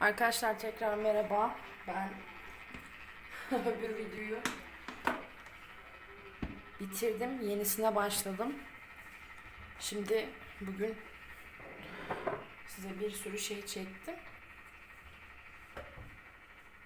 Arkadaşlar tekrar merhaba. Ben öbür videoyu bitirdim. Yenisine başladım. Şimdi bugün size bir sürü şey çektim.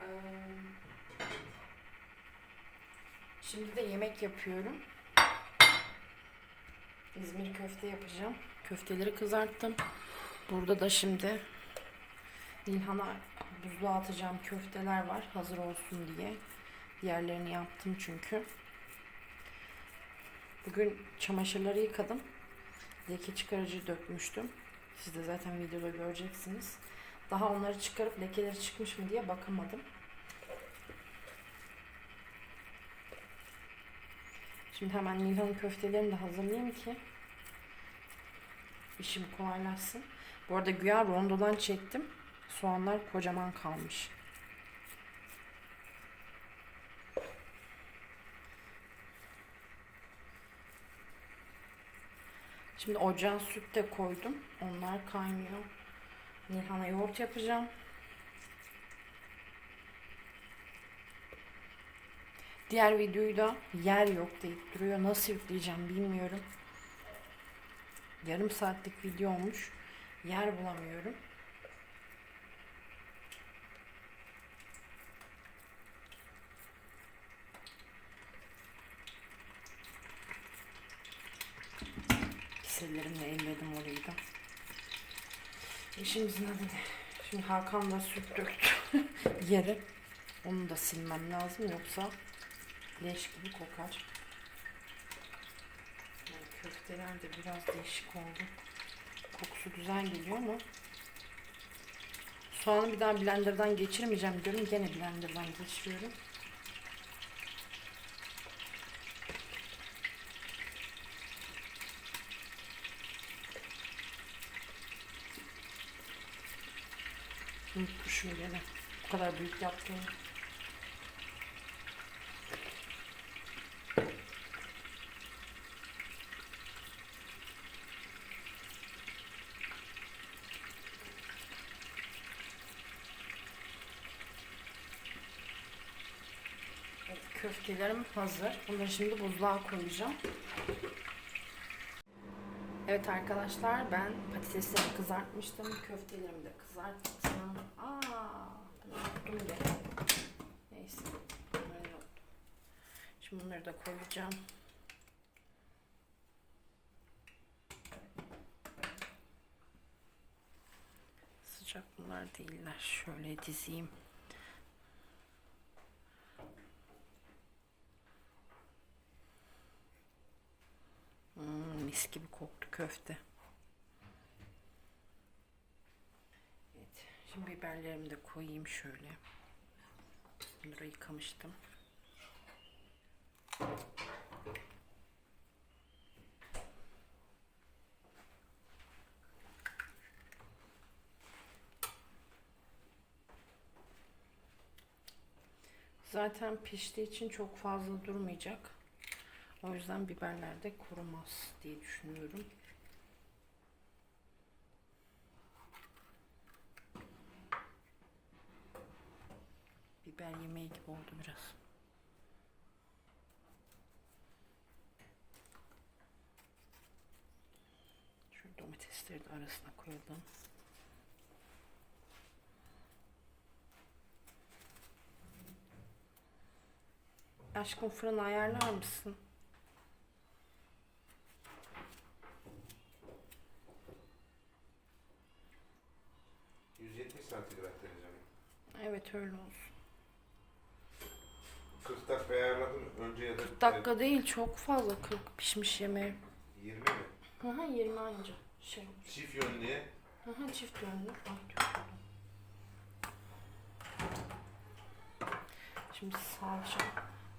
Ee, Şimdi de yemek yapıyorum. İzmir köfte yapacağım. Köfteleri kızarttım. Burada da şimdi Nilhan'a buzluğa atacağım köfteler var hazır olsun diye. Diğerlerini yaptım çünkü. Bugün çamaşırları yıkadım. Leke çıkarıcı dökmüştüm. Siz de zaten videoda göreceksiniz. Daha onları çıkarıp lekeleri çıkmış mı diye bakamadım. Şimdi hemen Nilhan'ın köftelerini de hazırlayayım ki işim kolaylaşsın. Bu arada güya rondodan çektim. Soğanlar kocaman kalmış. Şimdi ocağa süt de koydum. Onlar kaynıyor. Nilhan'a yoğurt yapacağım. Diğer videoyu da yer yok deyip duruyor. Nasıl yükleyeceğim bilmiyorum. Yarım saatlik video olmuş. Yer bulamıyorum. Ellerimle elledim orayı da. İşimizin adı ne? Şimdi Hakan da süt döktü yere. Onu da silmem lazım yoksa leş gibi kokar. Yani köfteler de biraz değişik oldu. Kokusu güzel geliyor ama soğanı bir daha blenderdan geçirmeyeceğim diyorum. Gene blenderdan geçiriyorum. Unutmuşum gene. Bu kadar büyük. Evet, köftelerim hazır. Bunları şimdi buzluğa koyacağım. Evet arkadaşlar ben patatesleri kızartmıştım. Köftelerimi de kızarttım. Aa, unuttum bile. Neyse. Öyle oldu. Şimdi bunları da koyacağım. Sıcak bunlar değiller. Şöyle dizeyim. Hmm, mis gibi koktu köfte. Evet. Şimdi biberlerimi de koyayım şöyle. Bunları yıkamıştım. Zaten piştiği için çok fazla durmayacak. O yüzden biberler de kurumaz diye düşünüyorum. Biber yemeği gibi oldu biraz. Şu domatesleri de arasına koyalım. Aşkım fırını ayarlar mısın? Santigrat derece. Evet öyle olsun. 40 dakika ayarladım önce ya da 40 dakika değil çok fazla 40 pişmiş yemeği. 20 mi? Hı hı 20 anca. Şey. Çift yönlüye Hı hı çift yönlü. Ay. Şimdi salça.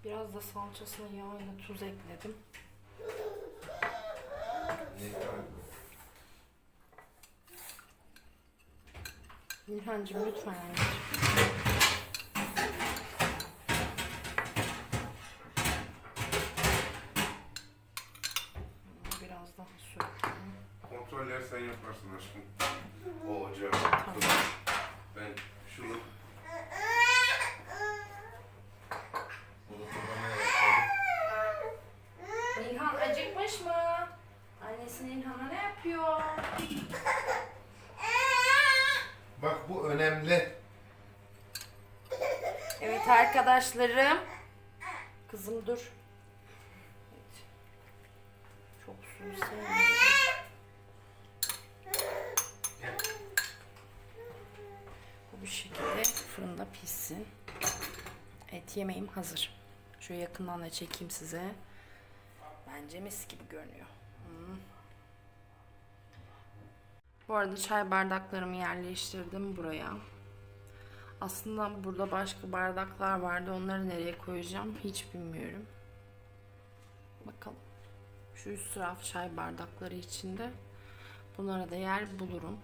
Biraz da salçasına yağ ile tuz ekledim. Nilhancığım lütfen anneciğim. Biraz daha su ekleyeyim. kontroller sen yaparsın aşkım. O ocağı. Tamam. Ben önemli. Evet arkadaşlarım. Kızım dur. Evet. Çok suyu sevmiyorum. Bu şekilde fırında pişsin. Evet yemeğim hazır. Şöyle yakından da çekeyim size. Bence mis gibi görünüyor. Hmm. Bu arada çay bardaklarımı yerleştirdim buraya. Aslında burada başka bardaklar vardı. Onları nereye koyacağım hiç bilmiyorum. Bakalım. Şu üst raf çay bardakları içinde. Bunlara da yer bulurum.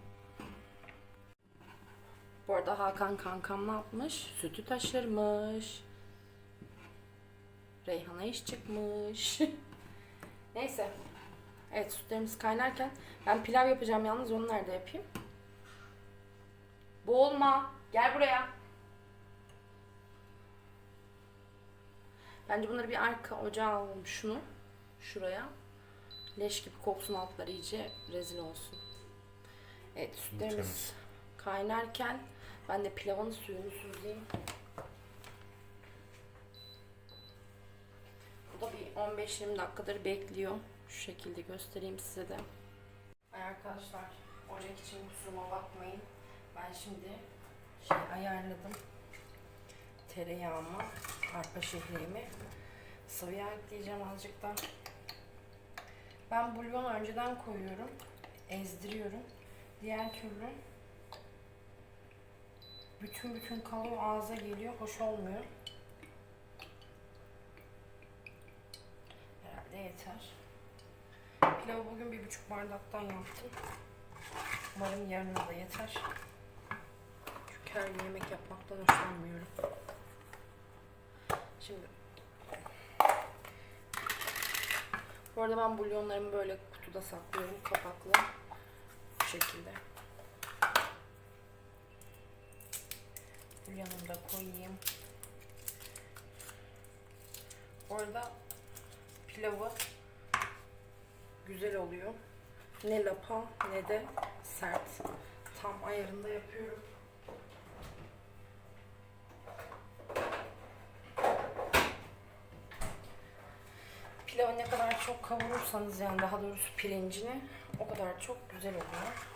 Bu arada Hakan kankam ne yapmış? Sütü taşırmış. Reyhan'a iş çıkmış. Neyse. Evet sütlerimiz kaynarken ben pilav yapacağım yalnız onu nerede yapayım? Boğulma. Gel buraya. Bence bunları bir arka ocağa alalım şunu. Şuraya. Leş gibi koksun altları iyice rezil olsun. Evet sütlerimiz Temiz. kaynarken ben de pilavın suyunu süzeyim. Bu da bir 15-20 dakikadır bekliyor. Şu şekilde göstereyim size de. Ay arkadaşlar ocak için kusuruma bakmayın. Ben şimdi şey ayarladım. Tereyağımı, arpa şehriyemi. Sıvı yağ ekleyeceğim azıcık da. Ben bulyonu önceden koyuyorum. Ezdiriyorum. Diğer türlü bütün bütün kalıyor ağza geliyor. Hoş olmuyor. Herhalde yeter. Pilavı bugün bir buçuk bardaktan yaptım. Umarım yarına da yeter. Gün yemek yapmaktan hoşlanmıyorum. Şimdi bu arada ben bulyonlarımı böyle kutuda saklıyorum kapaklı. Bu şekilde. Bulyonumu da koyayım. Bu arada pilavı güzel oluyor. Ne lapa ne de sert. Tam ayarında yapıyorum. Pilavı ne kadar çok kavurursanız yani daha doğrusu pirincini o kadar çok güzel oluyor.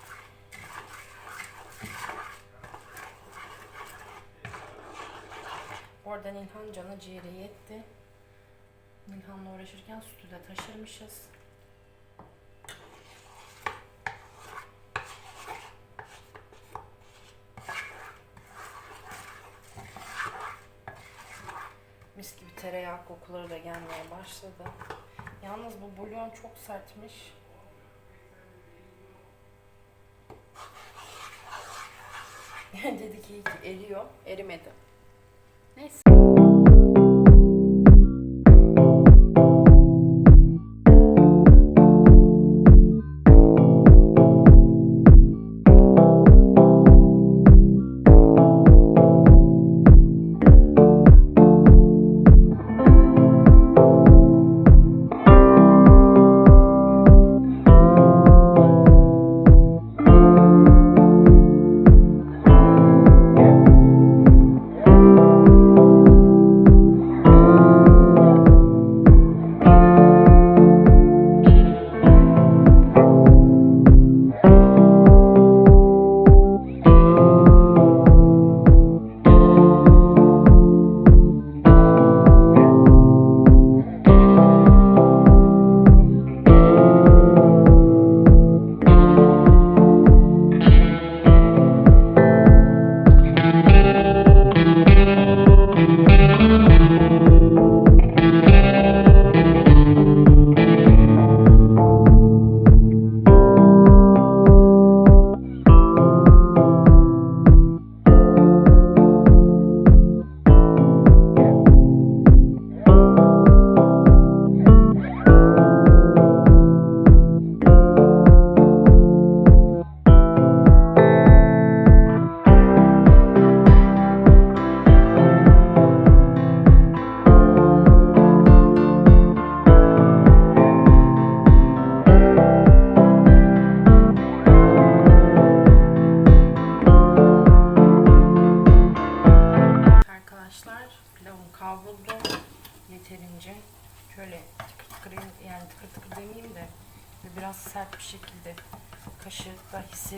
Orada Nilhan cana ciğeri yetti. Nilhan'la uğraşırken sütü de taşırmışız. Mis gibi tereyağı kokuları da gelmeye başladı. Yalnız bu bulyon çok sertmiş. Dedi ki eriyor. Erimedi. Neyse.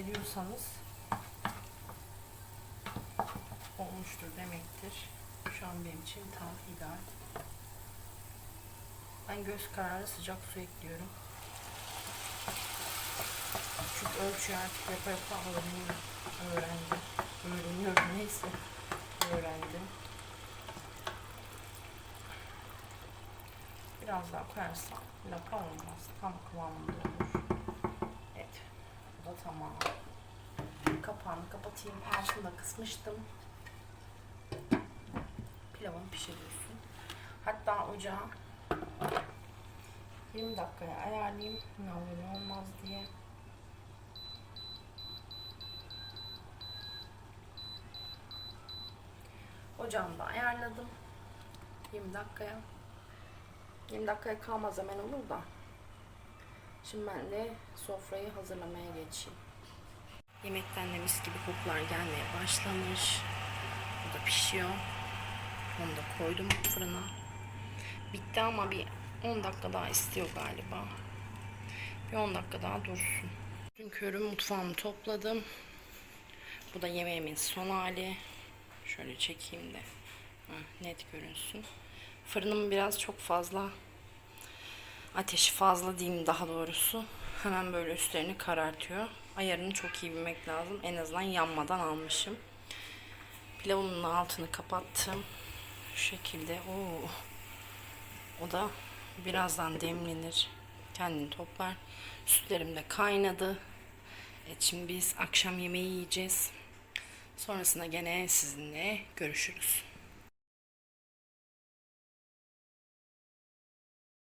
Diyorsanız olmuştur demektir. Şu an benim için tam ideal. Ben göz kararı sıcak su ekliyorum. Çünkü ölçüyü artık yapa yapa. Öğrendim. Öğreniyorum neyse. Öğrendim. Biraz daha koyarsam lapa olmaz. Tam kıvamında olur. Da tamam. Kapağını kapatayım. Altını da kısmıştım. Pilavını pişiriyorsun. Hatta ocağı 20 dakikaya ayarlayayım. Ne olmaz diye. Ocağımı da ayarladım. 20 dakikaya. 20 dakikaya kalmaz hemen olur da. Şimdi ben de sofrayı hazırlamaya geçeyim. Yemekten de mis gibi kokular gelmeye başlamış. Bu da pişiyor. Onu da koydum fırına. Bitti ama bir 10 dakika daha istiyor galiba. Bir 10 dakika daha dursun. Dün körüm mutfağımı topladım. Bu da yemeğimin son hali. Şöyle çekeyim de Heh, net görünsün. Fırınım biraz çok fazla ateşi fazla diyeyim daha doğrusu. Hemen böyle üstlerini karartıyor. Ayarını çok iyi bilmek lazım. En azından yanmadan almışım. Pilavımın altını kapattım. Şu şekilde. Oo. O da birazdan demlenir. Kendini toplar. Sütlerim de kaynadı. Evet şimdi biz akşam yemeği yiyeceğiz. Sonrasında gene sizinle görüşürüz.